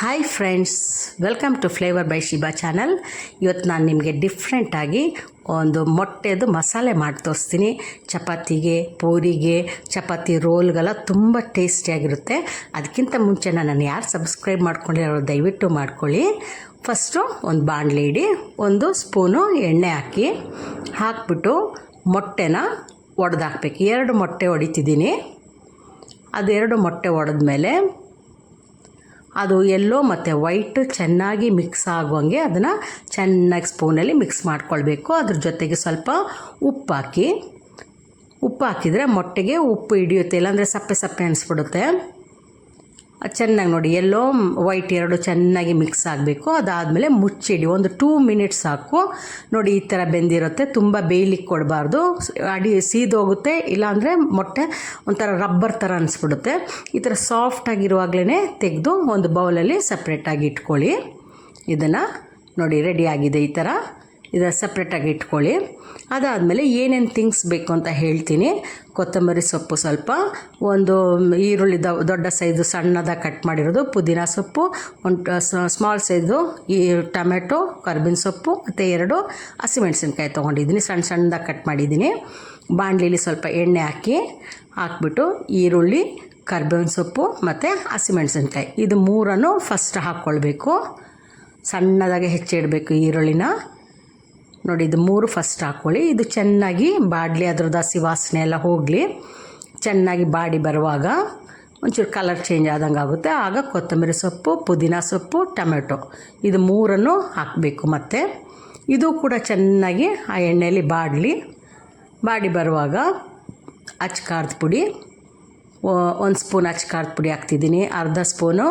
Hi friends welcome to flavour by Shiba channel ಇವತ್ತು ನಾನು ನಿಮಗೆ ಡಿಫ್ರೆಂಟಾಗಿ ಒಂದು ಮೊಟ್ಟೆದು ಮಸಾಲೆ ಮಾಡಿ ತೋರಿಸ್ತೀನಿ. ಚಪಾತಿಗೆ, ಪೂರಿಗೆ, ಚಪಾತಿ ರೋಲ್ಗೆಲ್ಲ ತುಂಬ ಟೇಸ್ಟಿಯಾಗಿರುತ್ತೆ ಅದಕ್ಕಿಂತ ಮುಂಚೆ ನಾನು ಯಾರು ಸಬ್ಸ್ಕ್ರೈಬ್ ಮಾಡ್ಕೊಂಡಿರೋ ದಯವಿಟ್ಟು ಮಾಡ್ಕೊಳ್ಳಿ. ಫಸ್ಟು ಒಂದು ಬಾಣಲೆ ಇಡಿ, ಒಂದು ಸ್ಪೂನು ಎಣ್ಣೆ ಹಾಕಿ ಹಾಕ್ಬಿಟ್ಟು ಮೊಟ್ಟೆನ ಒಡೆದಾಕ್ಬೇಕು. ಎರಡು ಮೊಟ್ಟೆ ಹೊಡಿತಿದ್ದೀನಿ ಅದೆರಡು ಮೊಟ್ಟೆ ಒಡೆದ್ಮೇಲೆ ಅದು ಎಲ್ಲೋ ಮತ್ತು ವೈಟ್ ಚೆನ್ನಾಗಿ ಮಿಕ್ಸ್ ಆಗುವಂಗೆ ಅದನ್ನು ಚೆನ್ನಾಗಿ ಸ್ಪೂನಲ್ಲಿ ಮಿಕ್ಸ್ ಮಾಡ್ಕೊಳ್ಬೇಕು. ಅದ್ರ ಜೊತೆಗೆ ಸ್ವಲ್ಪ ಉಪ್ಪು ಹಾಕಿ, ಉಪ್ಪು ಹಾಕಿದರೆ ಮೊಟ್ಟೆಗೆ ಉಪ್ಪು ಹಿಡಿಯುತ್ತೆ, ಇಲ್ಲಾಂದರೆ ಸಪ್ಪೆ ಸಪ್ಪೆ ಅನಿಸ್ಬಿಡುತ್ತೆ. ಚೆನ್ನಾಗಿ ನೋಡಿ, ಎಲ್ಲೋ ವೈಟ್ ಎರಡು ಚೆನ್ನಾಗಿ ಮಿಕ್ಸ್ ಆಗಬೇಕು. ಅದಾದಮೇಲೆ ಮುಚ್ಚಿಡಿ, ಒಂದು ಟೂ ಮಿನಿಟ್ಸ್ ಸಾಕು. ನೋಡಿ, ಈ ಥರ ಬೆಂದಿರುತ್ತೆ. ತುಂಬ ಬೇಯ್ಲಿಕ್ಕೆ ಕೊಡಬಾರ್ದು. ಅಡಿ ಸೀದೋಗುತ್ತೆ, ಇಲ್ಲಾಂದರೆ ಮೊಟ್ಟೆ ಒಂಥರ ರಬ್ಬರ್ ಥರ ಅನಿಸ್ಬಿಡುತ್ತೆ. ಈ ಥರ ಸಾಫ್ಟಾಗಿರುವಾಗಲೇ ತೆಗೆದು ಒಂದು ಬೌಲಲ್ಲಿ ಸಪ್ರೇಟಾಗಿ ಇಟ್ಕೊಳ್ಳಿ. ಇದನ್ನು ನೋಡಿ ರೆಡಿ ಆಗಿದೆ ಈ ಥರ ಇದನ್ನು ಸಪ್ರೇಟಾಗಿ ಇಟ್ಕೊಳ್ಳಿ. ಅದಾದಮೇಲೆ ಏನೇನು ಥಿಂಗ್ಸ್ ಬೇಕು ಅಂತ ಹೇಳ್ತೀನಿ. ಕೊತ್ತಂಬರಿ ಸೊಪ್ಪು ಸ್ವಲ್ಪ, ಒಂದು ಈರುಳ್ಳಿ ದೊಡ್ಡ ಸೈಜು ಸಣ್ಣದಾಗಿ ಕಟ್ ಮಾಡಿರೋದು, ಪುದೀನ ಸೊಪ್ಪು, ಒಂದು ಸ್ಮಾಲ್ ಸೈಜು ಈ ಟೊಮೆಟೊ ಕರ್ಬೇವಿನ ಸೊಪ್ಪು, ಮತ್ತು ಎರಡು ಹಸಿಮೆಣಸಿನ್ಕಾಯಿ ತೊಗೊಂಡಿದ್ದೀನಿ ಸಣ್ಣ ಸಣ್ಣದಾಗಿ ಕಟ್ ಮಾಡಿದ್ದೀನಿ. ಬಾಣಲಿಲಿ ಸ್ವಲ್ಪ ಎಣ್ಣೆ ಹಾಕಿ, ಹಾಕ್ಬಿಟ್ಟು ಈರುಳ್ಳಿ, ಕರ್ಬೇವಿನ ಸೊಪ್ಪು, ಮತ್ತು ಹಸಿಮೆಣಸಿನ್ಕಾಯಿ. ಇದು ಮೂರನ್ನು ಫಸ್ಟ್ ಹಾಕ್ಕೊಳ್ಬೇಕು ಸಣ್ಣದಾಗಿ ಹೆಚ್ಚಿಡಬೇಕು ಈರುಳ್ಳಿನ. ನೋಡಿ, ಇದು ಮೂರು ಫಸ್ಟ್ ಹಾಕ್ಕೊಳ್ಳಿ ಇದು ಚೆನ್ನಾಗಿ ಬಾಡಲಿ, ಅದ್ರದ್ದು ಹಸಿ ವಾಸನೆ ಎಲ್ಲ ಹೋಗಲಿ. ಚೆನ್ನಾಗಿ ಬಾಡಿ ಬರುವಾಗ ಒಂಚೂರು ಕಲರ್ ಚೇಂಜ್ ಆದಂಗೆ ಆಗುತ್ತೆ. ಆಗ ಕೊತ್ತಂಬರಿ ಸೊಪ್ಪು, ಪುದೀನ ಸೊಪ್ಪು, ಟೊಮೆಟೊ ಇದು ಮೂರನ್ನು ಹಾಕಬೇಕು ಮತ್ತು. ಇದು ಕೂಡ ಚೆನ್ನಾಗಿ ಆ ಎಣ್ಣೆಯಲ್ಲಿ ಬಾಡಲಿ. ಬಾಡಿ ಬರುವಾಗ ಅಚ್ಚ ಖಾರದ ಪುಡಿ ಒಂದು ಸ್ಪೂನ್ ಅಚ್ಚ ಖಾರದ ಪುಡಿ ಹಾಕ್ತಿದ್ದೀನಿ, ಅರ್ಧ ಸ್ಪೂನು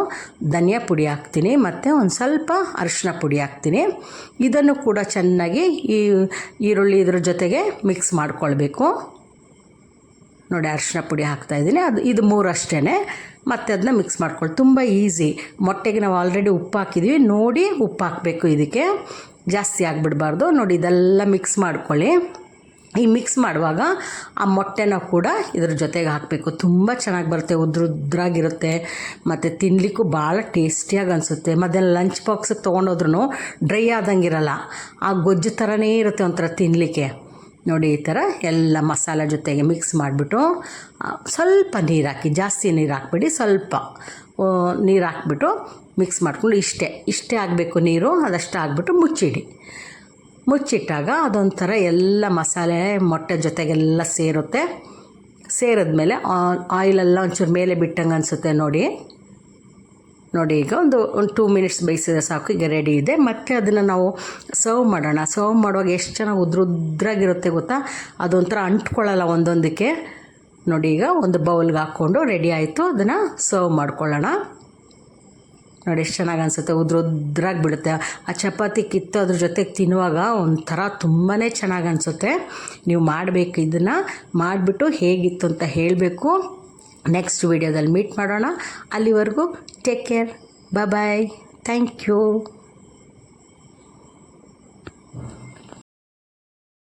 ಧನಿಯಾ ಪುಡಿ ಹಾಕ್ತೀನಿ, ಮತ್ತು ಒಂದು ಸ್ವಲ್ಪ ಅರಿಶಿನ ಪುಡಿ ಹಾಕ್ತೀನಿ. ಇದನ್ನು ಕೂಡ ಚೆನ್ನಾಗಿ ಈ ಈರುಳ್ಳಿ ಇದ್ರ ಜೊತೆಗೆ ಮಿಕ್ಸ್ ಮಾಡ್ಕೊಳ್ಬೇಕು. ನೋಡಿ ಅರಿಶಿನ ಪುಡಿ ಹಾಕ್ತಾಯಿದ್ದೀನಿ ಅದು, ಇದು ಮೂರು ಅಷ್ಟೇ ಮತ್ತು ಅದನ್ನ ಮಿಕ್ಸ್ ಮಾಡ್ಕೊಳ್ಳಿ ತುಂಬ ಈಸಿ ಮೊಟ್ಟೆಗೆ ನಾವು ಆಲ್ರೆಡಿ ಉಪ್ಪು ಹಾಕಿದ್ವಿ, ನೋಡಿ ಉಪ್ಪು ಹಾಕಬೇಕು ಇದಕ್ಕೆ. ಜಾಸ್ತಿ ಆಗಿಬಿಡ್ಬಾರ್ದು. ನೋಡಿ, ಇದೆಲ್ಲ ಮಿಕ್ಸ್ ಮಾಡ್ಕೊಳ್ಳಿ. ಈ ಮಿಕ್ಸ್ ಮಾಡುವಾಗ ಆ ಮೊಟ್ಟೆನ ಕೂಡ ಇದ್ರ ಜೊತೆಗೆ ಹಾಕಬೇಕು. ತುಂಬ ಚೆನ್ನಾಗಿ ಬರುತ್ತೆ, ಉದ್ರುದ್ರಾಗಿರುತ್ತೆ, ಮತ್ತು ತಿನ್ನಲಿಕ್ಕೂ ಭಾಳ ಟೇಸ್ಟಿಯಾಗಿ ಅನಿಸುತ್ತೆ. ಮತ್ತು ಲಂಚ್ ಬಾಕ್ಸಿಗೆ ತೊಗೊಂಡೋದ್ರೂ ಡ್ರೈ ಆದಂಗಿರಲ್ಲ, ಆ ಗೊಜ್ಜು ಥರನೇ ಇರುತ್ತೆ ಒಂಥರ ತಿನ್ನಲಿಕ್ಕೆ ನೋಡಿ, ಈ ಥರ ಎಲ್ಲ ಮಸಾಲೆ ಜೊತೆಗೆ ಮಿಕ್ಸ್ ಮಾಡಿಬಿಟ್ಟು ಸ್ವಲ್ಪ ನೀರು ಹಾಕಿ, ಜಾಸ್ತಿ ನೀರು ಹಾಕ್ಬಿಡಿ, ಸ್ವಲ್ಪ ನೀರು ಹಾಕ್ಬಿಟ್ಟು ಮಿಕ್ಸ್ ಮಾಡಿಕೊಂಡು ಇಷ್ಟೇ. ಇಷ್ಟೇ ಆಗಬೇಕು ನೀರು, ಅದಷ್ಟು ಹಾಕ್ಬಿಟ್ಟು ಮುಚ್ಚಿಡಿ. ಮುಚ್ಚಿಟ್ಟಾಗ ಅದೊಂಥರ ಎಲ್ಲ ಮಸಾಲೆ, ಮೊಟ್ಟೆ ಜೊತೆಗೆಲ್ಲ ಸೇರುತ್ತೆ. ಸೇರಿದ್ಮೇಲೆ ಆಯಿಲೆಲ್ಲ ಒಂಚೂರು ಮೇಲೆ ಬಿಟ್ಟಂಗೆ ಅನಿಸುತ್ತೆ ನೋಡಿ. ನೋಡಿ, ಈಗ ಒಂದು ಒಂದು ಟೂ ಮಿನಿಟ್ಸ್ ಬೇಯಿಸಿದ್ರೆ ಸಾಕು, ಈಗ ರೆಡಿ ಇದೆ. ಮತ್ತು ಅದನ್ನು ನಾವು ಸರ್ವ್ ಮಾಡೋಣ. ಸರ್ವ್ ಮಾಡುವಾಗ ಎಷ್ಟು ಚೆನ್ನಾಗಿ ಉದ್ರುದ್ರಾಗಿರುತ್ತೆ ಗೊತ್ತಾ? ಅದೊಂಥರ ಅಂಟ್ಕೊಳ್ಳಲ್ಲ ಒಂದೊಂದಕ್ಕೆ. ನೋಡಿ, ಈಗ ಒಂದು ಬೌಲ್ಗೆ ಹಾಕ್ಕೊಂಡು ರೆಡಿ ಆಯಿತು. ಅದನ್ನು ಸರ್ವ್ ಮಾಡ್ಕೊಳ್ಳೋಣ. ನೋಡಿ ಎಷ್ಟು ಚೆನ್ನಾಗಿ ಅನಿಸುತ್ತೆ. ಉದ್ರ ಉದ್ರಾಗಿ ಬಿಡುತ್ತೆ ಆ ಚಪಾತಿ ಕಿತ್ತು ಅದ್ರ ಜೊತೆಗೆ ತಿನ್ನುವಾಗ ಒಂಥರ ತುಂಬಾ ಚೆನ್ನಾಗಿ ಅನಿಸುತ್ತೆ. ನೀವು ಮಾಡಬೇಕು ಇದನ್ನು. ಮಾಡಿಬಿಟ್ಟು ಹೇಗಿತ್ತು ಅಂತ ಹೇಳಬೇಕು. ನೆಕ್ಸ್ಟ್ ವೀಡಿಯೋದಲ್ಲಿ ಮೀಟ್ ಮಾಡೋಣ. ಅಲ್ಲಿವರೆಗೂ take care bye thank you